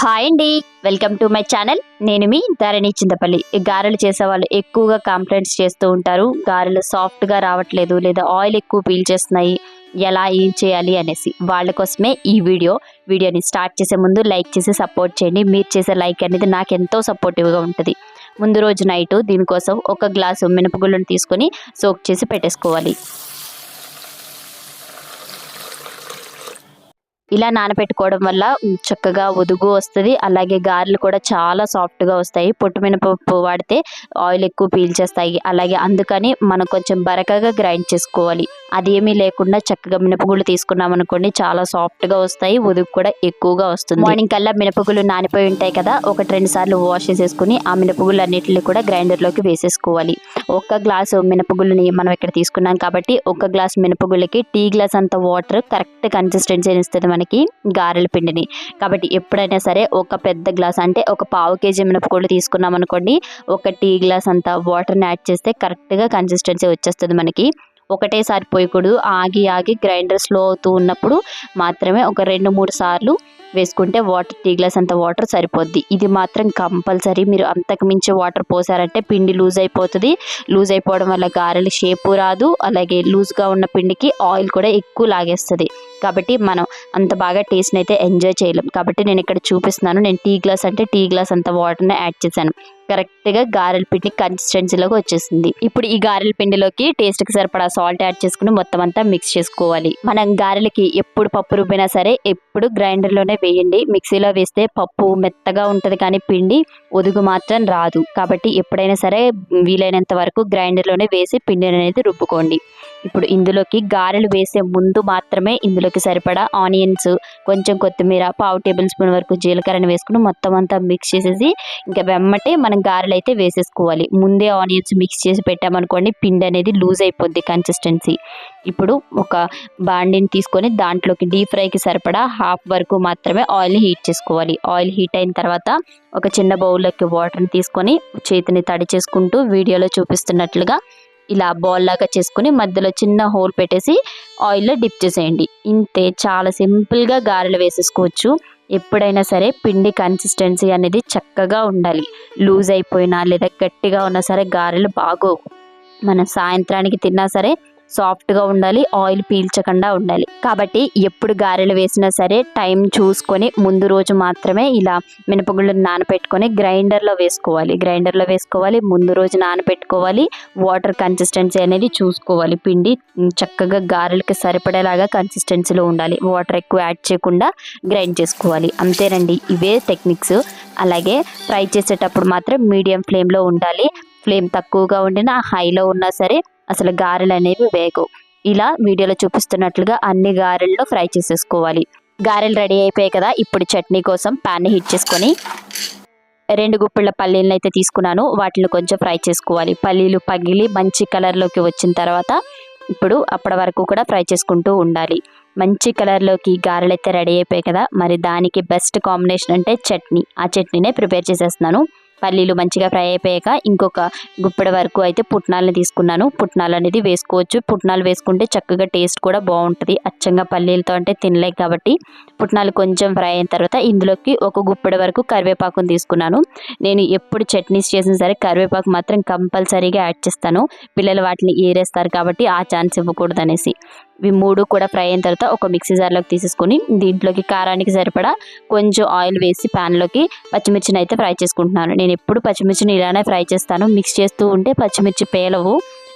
Hi అండి. Welcome to my channel. నేను మీ ధరణి చింతపల్లి. గారెలు చేసే వాళ్ళు ఎక్కువగా కంప్లైంట్స్ చేస్తూ ఉంటారు. గారెలు సాఫ్ట్గా రావట్లేదు లేదా ఆయిల్ ఎక్కువ పీల్చేస్తున్నాయి. ఎలా ఏం చేయాలి అనేసి. వాళ్ళ కోసమే ఈ వీడియో. వీడియోని స్టార్ట్ చేసే ముందు లైక్ చేసి సపోర్ట్ చేయండి. మీరు చేసే లైక్ అనేది నాకు ఎంతో సపోర్టివ్గా ఉంటుంది. ముందు రోజు నైట్ దీనికోసం ఒక గ్లాసు మినపగుళ్ళను తీసుకొని సోక్ చేసి పెట్టేసుకోవాలి. ఇలా నానబెట్టుకోవడం వల్ల చక్కగా ఒదుగు వస్తుంది. అలాగే గారెలు కూడా చాలా సాఫ్ట్గా వస్తాయి. పొట్టు మినపప్పు వాడితే ఆయిల్ ఎక్కువ పీల్చేస్తాయి. అలాగే అందుకని మనం కొంచెం బరకగా గ్రైండ్ చేసుకోవాలి. అది ఏమీ లేకుండా చక్కగా మినపగుళ్ళు తీసుకున్నాం అనుకోండి చాలా సాఫ్ట్గా వస్తాయి. ఒదుగు కూడా ఎక్కువగా వస్తుంది. మార్నింగ్ కల్లా మినపగుళ్ళు నానిపోయి ఉంటాయి కదా ఒకటి రెండు సార్లు వాష్ చేసేసుకుని ఆ మినపగుళ్ళు అన్నిటిని కూడా గ్రైండర్లోకి వేసేసుకోవాలి. ఒక్క గ్లాసు మినపగుళ్ళని మనం ఇక్కడ తీసుకున్నాం కాబట్టి ఒక గ్లాస్ మినపగుళ్ళకి టీ గ్లాస్ అంత వాటర్ కరెక్ట్ కన్సిస్టెన్సీ ఇస్తుంది మనకి గారెల పిండిని. కాబట్టి ఎప్పుడైనా సరే ఒక పెద్ద గ్లాస్ అంటే ఒక పావు కేజీ మినపగుళ్ళు తీసుకున్నాం అనుకోండి ఒక టీ గ్లాస్ అంత వాటర్ని యాడ్ చేస్తే కరెక్ట్గా కన్సిస్టెన్సీ వచ్చేస్తుంది మనకి. ఒకటేసారి పోయకూడదు ఆగి ఆగి గ్రైండర్ స్లో అవుతూ ఉన్నప్పుడు మాత్రమే ఒక రెండు మూడు సార్లు వేసుకుంటే వాటర్ టీ గ్లాస్ అంత వాటర్ సరిపోద్ది. ఇది మాత్రం కంపల్సరీ. మీరు అంతకు మించి వాటర్ పోసారంటే పిండి లూజ్ అయిపోతుంది. లూజ్ అయిపోవడం వల్ల గారెలు షేపు రాదు. అలాగే లూజ్గా ఉన్న పిండికి ఆయిల్ కూడా ఎక్కువ లాగేస్తుంది. కాబట్టి మనం అంత బాగా టేస్ట్ని అయితే ఎంజాయ్ చేయలేం. కాబట్టి నేను ఇక్కడ చూపిస్తున్నాను. నేను టీ గ్లాస్ అంటే టీ గ్లాస్ అంత వాటర్ని యాడ్ చేశాను. కరెక్ట్గా గారెల పిండి కన్సిస్టెన్సీలోకి వచ్చేసింది. ఇప్పుడు ఈ గారెల పిండిలోకి టేస్ట్కి సరిపడా సాల్ట్ యాడ్ చేసుకుని మొత్తం అంతా మిక్స్ చేసుకోవాలి. మనం గారెలకి ఎప్పుడు పప్పు రుబ్బినా సరే ఎప్పుడు గ్రైండర్లోనే వేయండి. మిక్సీలో వేస్తే పప్పు మెత్తగా ఉంటుంది కానీ పిండి ఒదుగు మాత్రం రాదు. కాబట్టి ఎప్పుడైనా సరే వీలైనంత వరకు గ్రైండర్లోనే వేసి పిండిని అనేది రుబ్బుకోండి. ఇప్పుడు ఇందులోకి గారెలు వేసే ముందు మాత్రమే ఇందులోకి సరిపడా ఆనియన్స్ కొంచెం కొత్తిమీర పావు టేబుల్ స్పూన్ వరకు జీలకర్రని వేసుకుని మొత్తం అంతా మిక్స్ చేసేసి ఇంకా వెమ్మటే మనం గారెలు అయితే వేసేసుకోవాలి. ముందే ఆనియన్స్ మిక్స్ చేసి పెట్టామనుకోండి పిండి అనేది లూజ్ అయిపోద్ది కన్సిస్టెన్సీ ఇప్పుడు ఒక బాండిని తీసుకొని దాంట్లోకి డీప్ ఫ్రైకి సరిపడా హాఫ్ వరకు మాత్రమే ఆయిల్ హీట్ చేసుకోవాలి. ఆయిల్ హీట్ అయిన తర్వాత ఒక చిన్న బౌల్లోకి వాటర్ని తీసుకొని చేతిని తడి చేసుకుంటూ వీడియోలో చూపిస్తున్నట్లుగా ఇలా బాల్ లాగా చేసుకుని మధ్యలో చిన్న హోల్ పెట్టేసి ఆయిల్లో డిప్ చేసేయండి. ఇంతే చాలా సింపుల్గా గారెలు వేసేసుకోవచ్చు. ఎప్పుడైనా సరే పిండి కన్సిస్టెన్సీ అనేది చక్కగా ఉండాలి. లూజ్ అయిపోయినా లేదా గట్టిగా ఉన్నా సరే గారెలు బాగోవు. మనం సాయంత్రానికి తిన్నా సరే సాఫ్ట్గా ఉండాలి ఆయిల్ పీల్చకుండా ఉండాలి. కాబట్టి ఎప్పుడు గారెలు వేసినా సరే టైం చూసుకొని ముందు రోజు మాత్రమే ఇలా మినపగుళ్ళను నానబెట్టుకొని గ్రైండర్లో వేసుకోవాలి. గ్రైండర్లో వేసుకోవాలి ముందు రోజు నానబెట్టుకోవాలి వాటర్ కన్సిస్టెన్సీ అనేది చూసుకోవాలి. పిండి చక్కగా గారెలకి సరిపడేలాగా కన్సిస్టెన్సీలో ఉండాలి. వాటర్ ఎక్కువ యాడ్ చేయకుండా గ్రైండ్ చేసుకోవాలి. అంతేనండి ఇవే టెక్నిక్స్. అలాగే ఫ్రై చేసేటప్పుడు మాత్రం మీడియం ఫ్లేమ్లో ఉండాలి. ఫ్లేమ్ తక్కువగా ఉండినా హైలో ఉన్నా సరే అసలు గారెలు అనేవి వేగవు ఇలా వీడియోలో చూపిస్తున్నట్లుగా అన్ని గారెల్లో ఫ్రై చేసేసుకోవాలి. గారెలు రెడీ అయిపోయాయి కదా ఇప్పుడు చట్నీ కోసం ప్యాన్ని హీట్ చేసుకొని రెండు గుప్పిళ్ళ పల్లీలను అయితే తీసుకున్నాను. వాటిని కొంచెం ఫ్రై చేసుకోవాలి. పల్లీలు పగిలి మంచి కలర్లోకి వచ్చిన తర్వాత ఇప్పుడు అప్పటి వరకు కూడా ఫ్రై చేసుకుంటూ ఉండాలి. మంచి కలర్లోకి గారెలు అయితే రెడీ అయిపోయాయి కదా మరి దానికి బెస్ట్ కాంబినేషన్ అంటే చట్నీ. ఆ చట్నీనే ప్రిపేర్ చేసేస్తున్నాను. పల్లీలు మంచిగా ఫ్రై అయిపోయాక ఇంకొక గుప్పెడ వరకు అయితే పుట్నాలని తీసుకున్నాను. పుట్నాలు అనేది వేసుకోవచ్చు. పుట్నాలు వేసుకుంటే చక్కగా టేస్ట్ కూడా బాగుంటుంది. అచ్చంగా పల్లీలతో అంటే తినలేక కాబట్టి పుట్నాలు కొంచెం ఫ్రై అయిన తర్వాత ఇందులోకి ఒక గుప్పెడ వరకు కరివేపాకుని తీసుకున్నాను. నేను ఎప్పుడు చట్నీస్ చేసినా సరే కరివేపాకు మాత్రం కంపల్సరీగా యాడ్ చేస్తాను. పిల్లలు వాటిని ఏరేస్తారు కాబట్టి ఆ ఛాన్స్ ఇవ్వకూడదు అనేసి ఇవి మూడు కూడా ఫ్రై అయిన తర్వాత ఒక మిక్సీ జార్లోకి తీసేసుకొని దీంట్లోకి కారానికి సరిపడా కొంచెం ఆయిల్ వేసి ప్యాన్లోకి పచ్చిమిర్చిని అయితే ఫ్రై చేసుకుంటున్నాను. నేను నేను ఎప్పుడు పచ్చిమిర్చిని ఇలానే ఫ్రై చేస్తాను. మిక్స్ చేస్తూ ఉంటే పచ్చిమిర్చి పేలవు.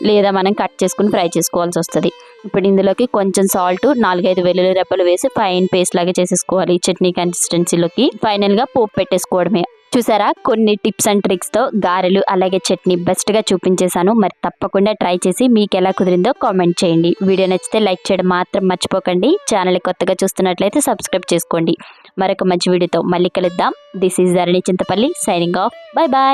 లేదా మనం కట్ చేసుకుని ఫ్రై చేసుకోవాల్సి వస్తుంది. ఇప్పుడు ఇందులోకి కొంచెం సాల్ట్ నాలుగైదు వెల్లుల్లి రెప్పలు వేసి ఫైన్ పేస్ట్ లాగా చేసేసుకోవాలి చట్నీ కన్సిస్టెన్సీలోకి ఫైనల్గా పోపు పెట్టేసుకోవడమే. చూసారా? కొన్ని టిప్స్ అండ్ ట్రిక్స్తో గారెలు అలాగే చట్నీ బెస్ట్గా చూపించేశాను. మరి తప్పకుండా ట్రై చేసి మీకు ఎలా కుదిరిందో కామెంట్ చేయండి. వీడియో నచ్చితే లైక్ చేయడం మాత్రం మర్చిపోకండి. ఛానల్ కొత్తగా చూస్తున్నట్లయితే సబ్స్క్రైబ్ చేసుకోండి. మరొక మంచి వీడియోతో మళ్ళీ కలుద్దాం. This is Dharani Chintapalli signing off bye bye